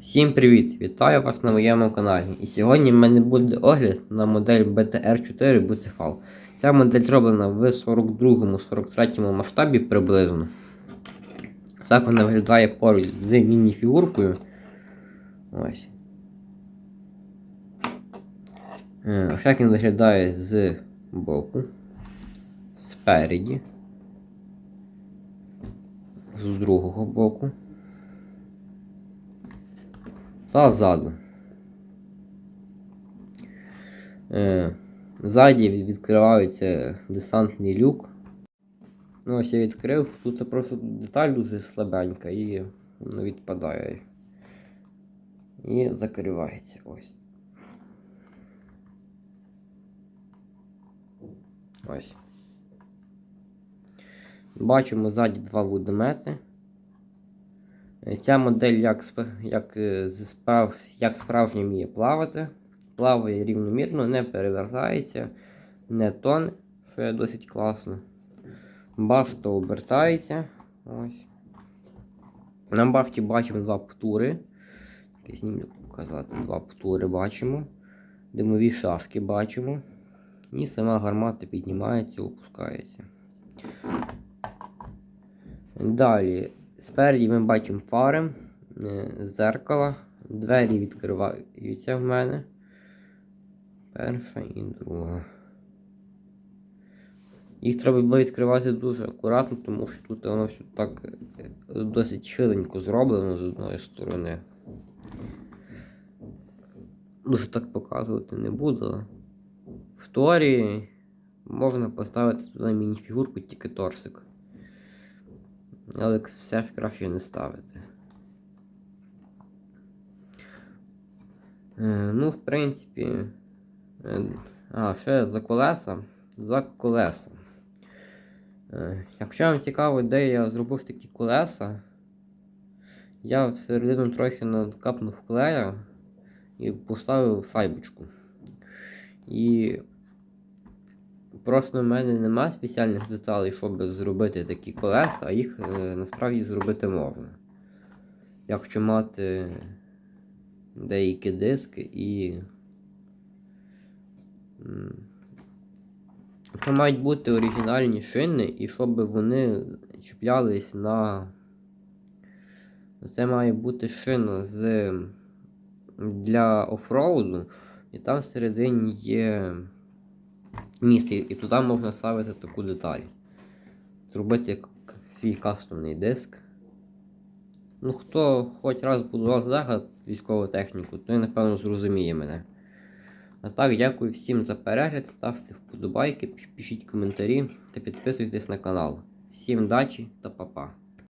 Всім привіт! Вітаю вас на моєму каналі. І сьогодні в мене буде огляд на модель BTR4 Bucefal. Ця модель зроблена в 42-43 масштабі приблизно. Так вона виглядає поруч з міні-фігуркою. Ось. Е, Ось так він виглядає з боку, спереді, з другого боку та ззаду. Е, Ззаді відкривається десантний люк. Ну, ось я відкрив, тут просто деталь дуже слабенька і відпадає. І закривається ось. Ось. Бачимо ззаді два водомети. Ця модель як, як, е, справ, як справжня вміє плавати. Плаває рівномірно, не перевертається, не тоне, що є досить класно. Башта обертається. Ось. На башті бачимо два птури. Знімлю показати. Два птури бачимо. Димові шашки бачимо. І сама гармата піднімається, опускається. Далі, спереді ми бачимо фари, е, зеркала, двері відкриваються в мене. Перша і друга. Їх треба було відкривати дуже акуратно, тому що тут воно все так е, досить хиленько зроблено з одної сторони. Дуже так показувати не буду. В Торі можна поставити туди мініфігурку, тільки торсик. Але все ж краще не ставити. Е, ну, в принципі. е, А, ще за колеса. За колеса. Е, якщо вам цікаво, де я зробив такі колеса, я всередину трохи накапнув клея і поставив шайбочку. І Просто в мене нема спеціальних деталей, щоб зробити такі колеса, а їх е, насправді зробити можна. Якщо мати деякі диски і. Це мають бути оригінальні шини, і щоб вони чіплялись на. Це має бути шина з для офроуду, і там всередині є місце, і туди можна ставити таку деталь. Зробити як свій кастомний диск. Ну, хто хоч раз будував з Лего військову техніку, той напевно зрозуміє мене. А так, дякую всім за перегляд, ставте вподобайки, пишіть коментарі та підписуйтесь на канал. Всім удачі та па-па.